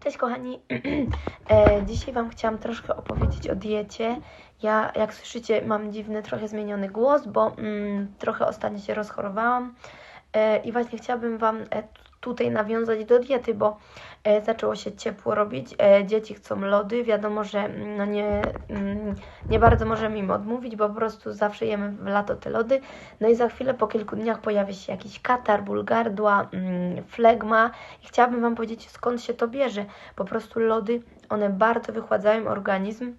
Cześć kochani, e, dzisiaj Wam chciałam troszkę opowiedzieć o diecie. Ja, jak słyszycie, mam dziwny, trochę zmieniony głos, bo mm, trochę ostatnio się rozchorowałam i właśnie chciałabym Wam e, tutaj nawiązać do diety, bo e, zaczęło się ciepło robić, e, dzieci chcą lody, wiadomo, że mm, no nie, mm, nie bardzo możemy im odmówić, bo po prostu zawsze jemy w lato te lody, no i za chwilę po kilku dniach pojawi się jakiś katar, ból gardła, mm, flegma. I chciałabym Wam powiedzieć skąd się to bierze, po prostu lody, one bardzo wychładzają organizm,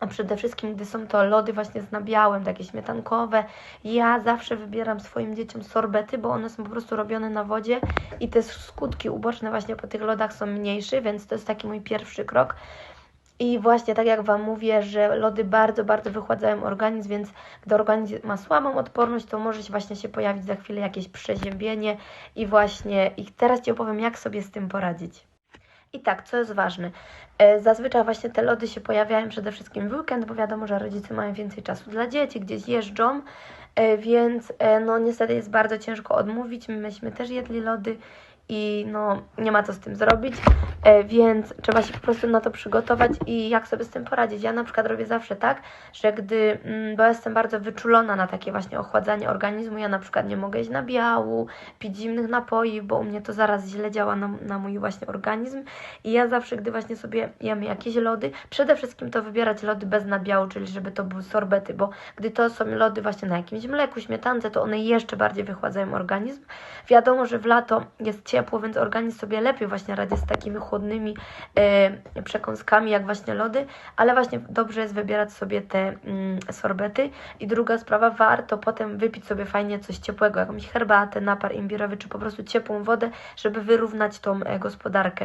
a przede wszystkim, gdy są to lody właśnie z nabiałem, takie śmietankowe, ja zawsze wybieram swoim dzieciom sorbety, bo one są po prostu robione na wodzie i te skutki uboczne właśnie po tych lodach są mniejsze, więc to jest taki mój pierwszy krok. I właśnie tak jak Wam mówię, że lody bardzo, bardzo wychładzają organizm, więc gdy organizm ma słabą odporność, to może się właśnie się pojawić za chwilę jakieś przeziębienie i właśnie i teraz Ci opowiem, jak sobie z tym poradzić. I tak, co jest ważne, e, zazwyczaj właśnie te lody się pojawiają przede wszystkim w weekend, bo wiadomo, że rodzice mają więcej czasu dla dzieci, gdzieś jeżdżą, e, więc e, no niestety jest bardzo ciężko odmówić. My myśmy też jedli lody i no nie ma co z tym zrobić, e, więc trzeba się po prostu na to przygotować i jak sobie z tym poradzić. Ja na przykład robię zawsze tak, że gdy, mm, bo jestem bardzo wyczulona na takie właśnie ochładzanie organizmu, ja na przykład nie mogę jeść nabiału, pić zimnych napoi, bo u mnie to zaraz źle działa na, na mój właśnie organizm i ja zawsze, gdy właśnie sobie jemy jakieś lody, przede wszystkim to wybierać lody bez nabiału, czyli żeby to były sorbety, bo gdy to są lody właśnie na jakimś mleku, śmietance, to one jeszcze bardziej wychładzają organizm. Wiadomo, że w lato jest ciepło, więc organizm sobie lepiej właśnie radzi z takimi chłodnymi e, przekąskami, jak właśnie lody, ale właśnie dobrze jest wybierać sobie te mm, sorbety. I druga sprawa, warto potem wypić sobie fajnie coś ciepłego, jakąś herbatę, napar imbirowy, czy po prostu ciepłą wodę, żeby wyrównać tą e, gospodarkę.